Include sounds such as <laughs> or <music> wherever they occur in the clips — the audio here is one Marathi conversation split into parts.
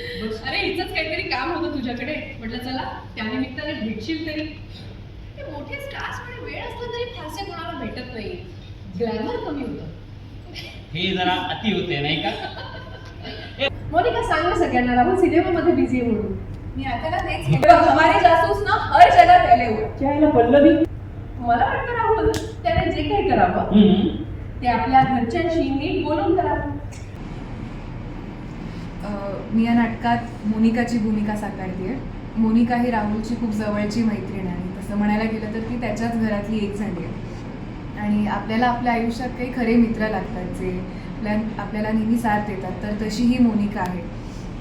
अरे हिचंच काहीतरी काम होतं तुझ्याकडे. म्हटलं चला त्यानिमित्ताने भेटशील तरी. ते मोठे स्टार्समध्ये वेळ असला तरी फारसे कोणाला भेटत नाही. ग्लॅमर कमी होतं. हे जरा अति होते नाही का? <laughs> मोनिका सांग ना सगळ्यांना राहुल सिनेमामध्ये बिझी आहे म्हणून. मी आता ना तेच. हमारे जासूस ना हर जगह फैले हुए. त्याला पल्लवी? मला वाटतं राहुल त्याने जे काही करावं. ते आपल्या घरच्यांशी नीट बोलून करावं मी या नाटकात मोनिकाची भूमिका साकारते मोनिका ही राहुलची खूप जवळची मैत्रीण आहे. तसं म्हणायला गेलं तर ती त्याच्याच घरातली एक झाली आहे. आणि आपल्याला आपल्या आयुष्यात काही खरे मित्र लागतात जे आपल्या आपल्याला नेहमी साथ देतात. तर तशी ही मोनिका आहे.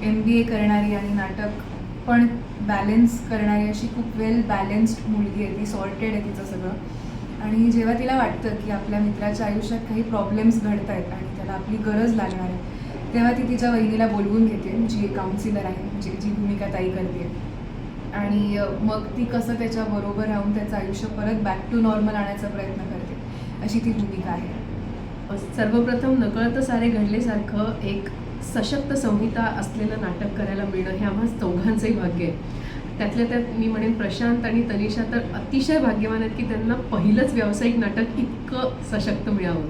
एम बी ए करणारी आणि नाटक पण बॅलेन्स करणारी अशी खूप वेल बॅलेन्स्ड मुलगी आहे. ती सॉर्टेड आहे तिचं सगळं. आणि जेव्हा तिला वाटतं की आपल्या मित्राच्या आयुष्यात काही प्रॉब्लेम्स घडत आहेत आणि त्याला आपली गरज लागणार आहे तेव्हा ती तिच्या वहिनीला बोलवून घेते जी काउन्सिलर आहे म्हणजे जी भूमिका ताई करते. आणि मग ती कसं त्याच्याबरोबर राहून त्याचं आयुष्य परत बॅक टू नॉर्मल आणायचा प्रयत्न करते अशी ती भूमिका आहे. सर्वप्रथम नकळत सारे घडलेसारखं एक सशक्त संहिता असलेलं नाटक करायला मिळणं हे आम्हा चौघांचंही भाग्य आहे. त्यातल्या त्यात मी म्हणेन प्रशांत आणि तनिषा तर अतिशय भाग्यवान आहेत की त्यांना पहिलंच व्यावसायिक नाटक इतकं सशक्त मिळावं.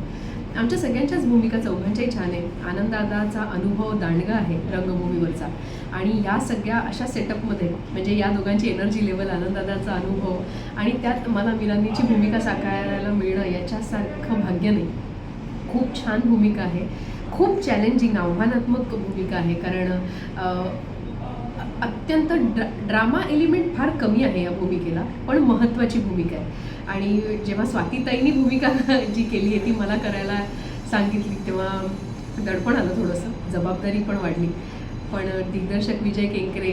आमच्या सगळ्यांच्याच भूमिका चौघांच्याही छान आहे आनंददादाचा अनुभव दांडगा आहे रंगभूमीवरचा. आणि या सगळ्या अशा सेटअपमध्ये म्हणजे या दोघांची एनर्जी लेवल आनंददादाचा अनुभव आणि त्यात मला मिलानीची भूमिका साकारायला मिळणं याच्यासारखं भाग्य नाही. खूप छान भूमिका आहे. खूप चॅलेंजिंग आव्हानात्मक भूमिका आहे. कारण अत्यंत ड्रा ड्रामा एलिमेंट फार कमी आहे या भूमिकेला पण महत्त्वाची भूमिका आहे. आणि जेव्हा स्वातीताईंनी भूमिका <laughs> जी केली आहे ती मला करायला सांगितली तेव्हा दडपण आलं थोडंसं जबाबदारी पण वाढली. पण दिग्दर्शक विजय केंकरे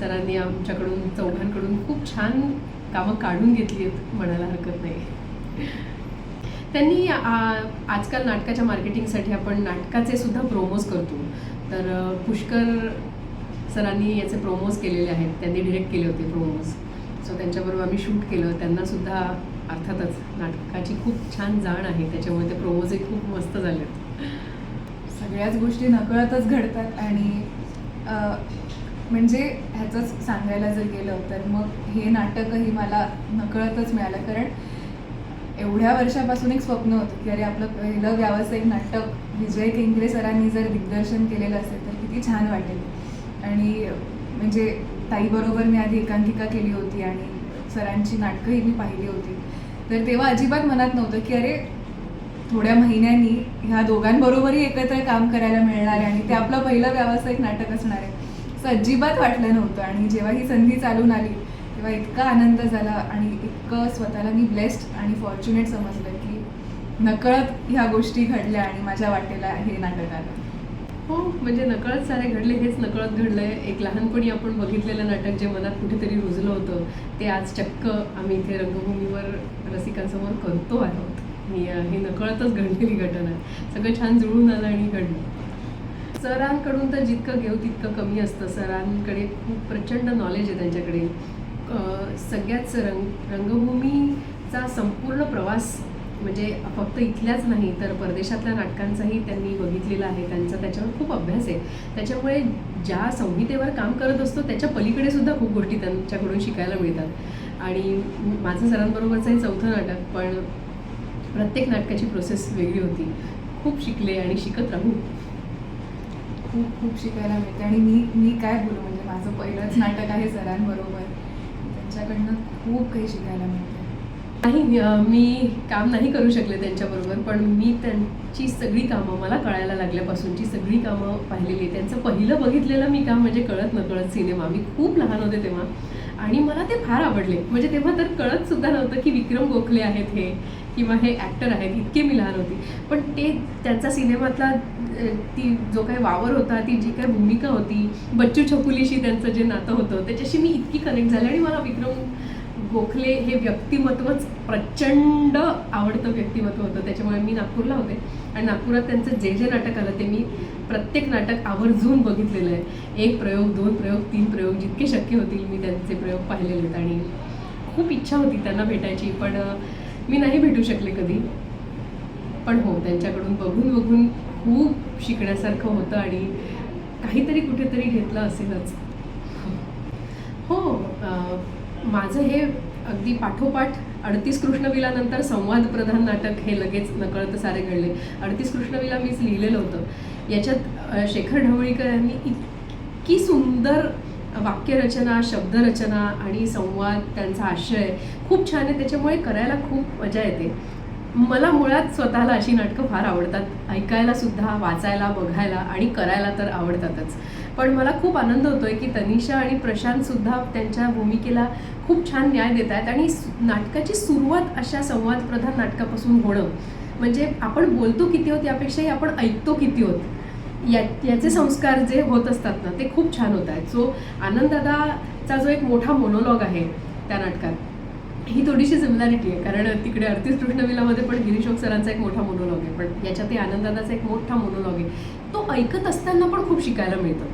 सरांनी आमच्याकडून चौघांकडून खूप छान कामं काढून घेतली आहेत म्हणायला हरकत नाही. त्यांनी आजकाल नाटकाच्या मार्केटिंगसाठी आपण नाटकाचे सुद्धा प्रोमोज करतो. तर पुष्कर सरांनी याचे प्रोमोज केलेले आहेत त्यांनी डिरेक्ट केले होते प्रोमोज सो त्यांच्याबरोबर आम्ही शूट केलं. त्यांनासुद्धा अर्थातच नाटकाची खूप छान जाण आहे. त्याच्यामुळे ते प्रोमोजही खूप मस्त झाले. सगळ्याच गोष्टी नकळतच घडतात आणि म्हणजे ह्याचंच सांगायला जर गेलं तर मग हे नाटकही मला नकळतच मिळालं. कारण एवढ्या वर्षापासून एक स्वप्न होतं की अरे आपलं पहिलं व्यावसायिक नाटक विजय केंकरे सरांनी जर दिग्दर्शन केलेलं असेल तर किती छान वाटेल. आणि म्हणजे ताईबरोबर मी आधी एकांकिका केली होती आणि सरांची नाटकंही मी पाहिली होती. तर तेव्हा अजिबात मनात नव्हतं की अरे थोड्या महिन्यांनी ह्या दोघांबरोबरही एकत्र काम करायला मिळणार आहे आणि ते आपलं पहिलं व्यावसायिक नाटक असणार आहे. असं अजिबात वाटलं नव्हतं आणि जेव्हा ही संधी चालून आली तेव्हा इतका आनंद झाला आणि इतकं स्वतःला मी ब्लेस्ड आणि फॉर्च्युनेट समजलं की नकळत ह्या गोष्टी घडल्या आणि माझ्या वाटेला हे नाटक आलं. हो म्हणजे नकळत सारे घडले हेच नकळत घडलंय. एक लहानपणी आपण बघितलेलं नाटक जे मनात कुठेतरी रुजलं होतं ते आज चक्क आम्ही इथे रंगभूमीवर रसिकांसमोर करतो आहोत. मी ही नकळतच घडलेली घटना. आहे सगळं छान जुळून आलं आणि घडलं. सरांकडून तर जितकं घेऊ तितकं कमी असतं. सरांकडे खूप प्रचंड नॉलेज आहे त्यांच्याकडे. सगळ्याच रंग रंगभूमीचा संपूर्ण प्रवास म्हणजे फक्त इथल्याच नाही तर परदेशातल्या नाटकांचाही त्यांनी बघितलेला आहे. त्यांचा त्याच्यावर खूप अभ्यास आहे. त्याच्यामुळे ज्या संहितेवर काम करत असतो त्याच्या पलीकडे सुद्धा खूप गोष्टी त्यांच्याकडून शिकायला मिळतात. आणि माझं सरांबरोबरचं हे चौथं नाटक पण प्रत्येक नाटकाची प्रोसेस वेगळी होती. खूप शिकले आणि शिकत राहू. खूप खूप शिकायला मिळते. आणि मी मी काय बोलू? म्हणजे माझं पहिलंच नाटक आहे सरांबरोबर. त्यांच्याकडनं खूप काही शिकायला मिळते. नाही मी काम नाही करू शकले त्यांच्याबरोबर पण मी त्यांची सगळी कामं मला कळायला लागल्यापासूनची सगळी कामं पाहिलेली त्यांचं पहिलं बघितलेलं मी काम म्हणजे कळत नकळत सिनेमा. मी खूप लहान होते तेव्हा. आणि मला ते फार आवडले. म्हणजे तेव्हा तर कळत सुद्धा नव्हतं की विक्रम गोखले आहेत हे किंवा हे ॲक्टर आहेत इतके मी लहान होती. पण ते त्यांचा सिनेमातला ती जो काही वावर होता ती जी काही भूमिका होती बच्चू छकुलीशी त्यांचं जे नातं होतं त्याच्याशी मी इतकी कनेक्ट झाले आणि मला विक्रम गोखले हे व्यक्तिमत्वच प्रचंड आवडतं व्यक्तिमत्व होतं. त्याच्यामुळे मी नागपूरला होते. आणि नागपुरात त्यांचं जे जे नाटक आलं ते मी प्रत्येक नाटक आवर्जून बघितलेलं आहे. एक प्रयोग दोन प्रयोग तीन प्रयोग जितके शक्य होतील मी त्यांचे प्रयोग पाहिलेले आहेत. आणि खूप इच्छा होती त्यांना भेटायची पण मी नाही भेटू शकले कधी. पण हो त्यांच्याकडून बघून बघून खूप शिकण्यासारखं होतं आणि काहीतरी कुठेतरी घेतलं असेलच. हो माझं हे अगदी पाठोपाठ अडतीस कृष्णविलानंतर संवाद प्रधान नाटक हे लगेच नकळत सारे घडले. अडतीस कृष्णविला मीच लिहिलेलं होतं. याच्यात शेखर ढवळीकर यांनी इतकी सुंदर वाक्यरचना शब्दरचना आणि संवाद त्यांचा आशय खूप छान आहे. त्याच्यामुळे करायला खूप मजा येते. मला मुळात स्वतःला अशी नाटकं फार आवडतात. ऐकायला सुद्धा वाचायला बघायला आणि करायला तर आवडतातच. पण मला खूप आनंद होतोय की तनिषा आणि प्रशांत सुद्धा त्यांच्या भूमिकेला खूप छान न्याय देत आहेत आणि नाटकाची सुरुवात अशा संवादप्रधान नाटकापासून होणं. म्हणजे आपण बोलतो किती होत यापेक्षाही आपण ऐकतो किती होत. या याचे संस्कार जे होत असतात ना ते खूप छान होत आहेत सो आनंददादाचा जो एक मोठा मोनोलॉग आहे त्या नाटकात. ही थोडीशी सिमिलॅरिटी आहे. कारण तिकडे अडतीस कृष्णविलामध्ये पण गिरीशोक सरांचा एक मोठा मोनोलॉग आहे. पण याच्यात आनंदाचा एक मोठा मोनोलॉग आहे. तो ऐकत असताना पण खूप शिकायला मिळतं.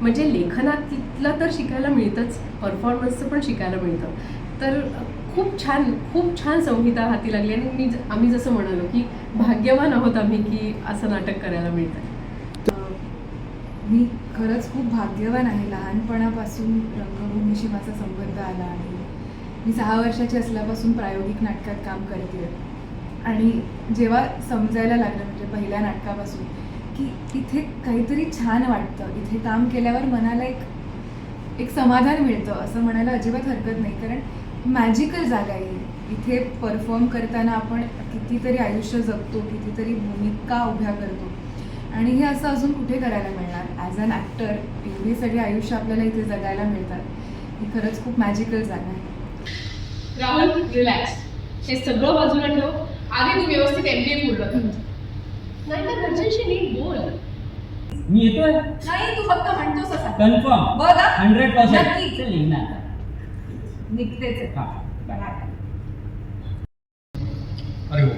म्हणजे लेखनातलं तर शिकायला मिळतंच. परफॉर्मन्सचं पण शिकायला मिळतं. तर खूप छान खूप छान संहिता हाती लागली. आणि मी ज- आम्ही जसं म्हणालो की भाग्यवान आहोत आम्ही की असं नाटक करायला मिळतं. मी खरंच खूप भाग्यवान आहे. लहानपणापासून रंगभूमीशी माझा संबंध आला आणि मी सहा वर्षाची असल्यापासून प्रायोगिक नाटकात काम करते आणि जेव्हा समजायला लागलं म्हणजे पहिल्या नाटकापासून की इथे काहीतरी छान वाटतं इथे काम केल्यावर मनाला एक एक समाधान मिळतं असं म्हणायला अजिबात हरकत नाही. कारण मॅजिकल जागा आहे. इथे परफॉर्म करताना आपण कितीतरी आयुष्य जगतो कितीतरी भूमिका उभ्या करतो. आणि हे असं अजून कुठे करायला मिळणार? ॲज अन ॲक्टर एवढी सगळी आयुष्य आपल्याला इथे जगायला मिळतात. ही खरंच खूप मॅजिकल जागा आहे. राहुल रिलॅक्स हे सगळं बाजूला ठेव. आधी तू व्यवस्थित एम बी ए पूर्ण कर. नाही तर घरच्यांशी नीट बोल. मी येतोय? नाही तू फक्त म्हणतोस असा. कन्फर्म बघ हा. हंड्रेड नक्की. पर्सेंट आता. निघतेच. आहे. हा बाय. अरे हो.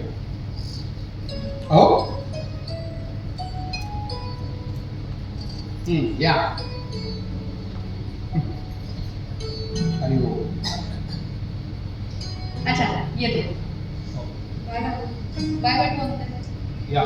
अहो. हम्म, या. येते. बाय. Bye bye. या.